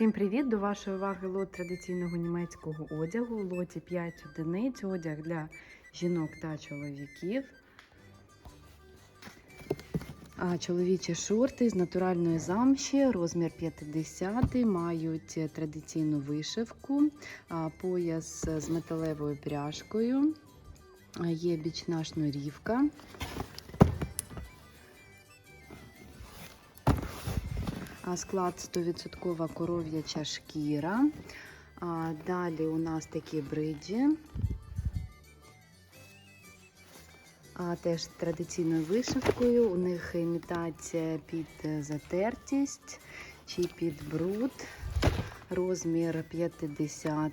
Всім привіт! До вашої уваги лот традиційного німецького одягу. Лоті 5 одиниць, одяг для жінок та чоловіків. А чоловічі шорти з натуральної замші, розмір 50, мають традиційну вишивку, пояс з металевою пряжкою, є бічна шнурівка. Склад 100% коров'яча шкіра. Далі у нас такі бриджі. Теж традиційною вишивкою. У них імітація під затертість чи під бруд. Розмір 50.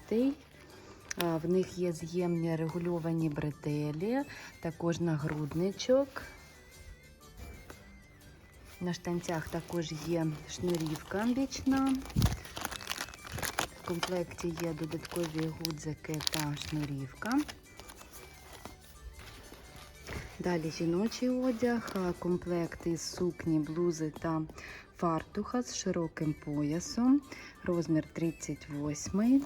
А, В них є з'ємні регульовані бретелі, також нагрудничок. На штанцях також є шнурівка бічна. В комплекті є додаткові гудзики та шнурівка. Далі жіночий одяг, а, комплект із сукні, блузи та фартуха з широким поясом, розмір 38.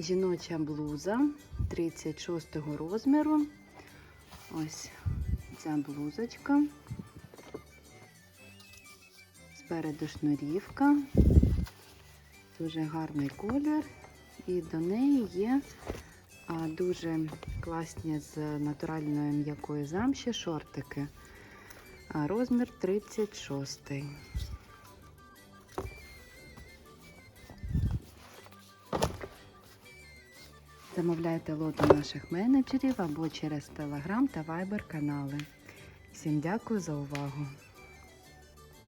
Жіноча блуза 36 розміру. Ось ця блузочка. Спереду шнурівка. Дуже гарний колір. І до неї є дуже класні з натуральної м'якої замші шортики. Розмір 36. Замовляйте лот наших менеджерів або через Telegram та Viber канали. Всім дякую за увагу!